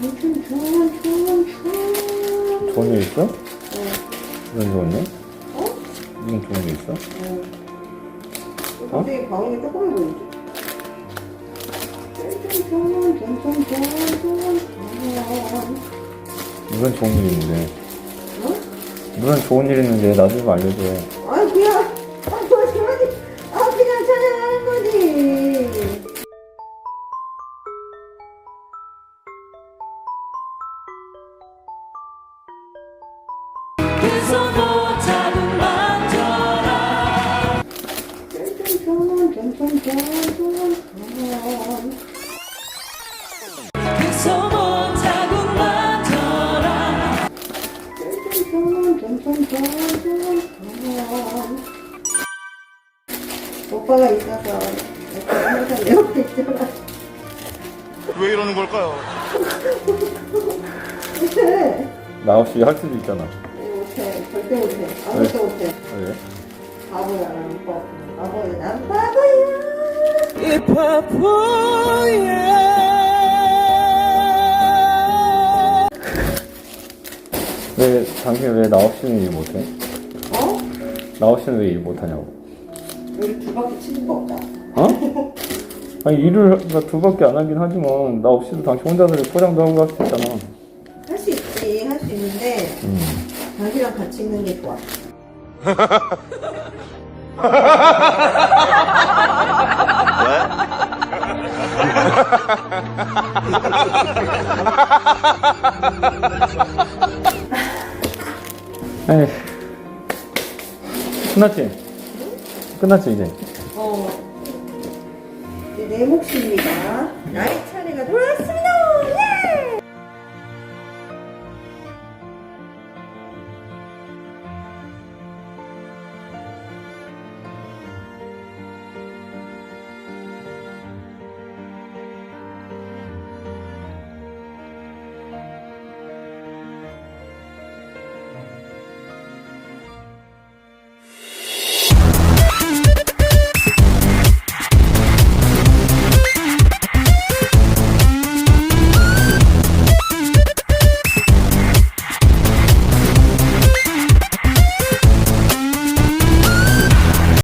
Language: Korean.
엄청 좋은 좋은 좋은 좋은 일 있어? 어? 무슨 좋은 일? 어? 무슨 좋은 일 있어? 어? 갑자기 방울이 조그만 보이지? 엄청 좋은 엄청 좋은 좋은 좋은 무슨 좋은 일 있는데? 어? 무슨 좋은 일 있는데 나도 좀 알려줘. 아 그냥 오빠가 있어서 항상 내 옆에 있잖아. 왜 이러는 걸까요? 못해 나 없이 할 수도 있잖아. 못해 절대 못해 아무것도 못해 왜? 바보야 난 바보 바보야 난 바보야 이 바보야 왜, 당신 왜 나 없이는 일 못해? 어? 나 없이는 왜 일 못하냐고. 여기 두 바퀴 치는 거 없다 어? 아니, 일을 나두 밖에 안 하긴 하지만, 나 없이도 당신 혼자서 포장도 하고 할 수 있잖아. 할 수 있지 할 수 있는데 음. 당신이랑 같이 있는 게 좋아 에이. 끝났지? 끝났지, 이제? 어. 이제 내 몫이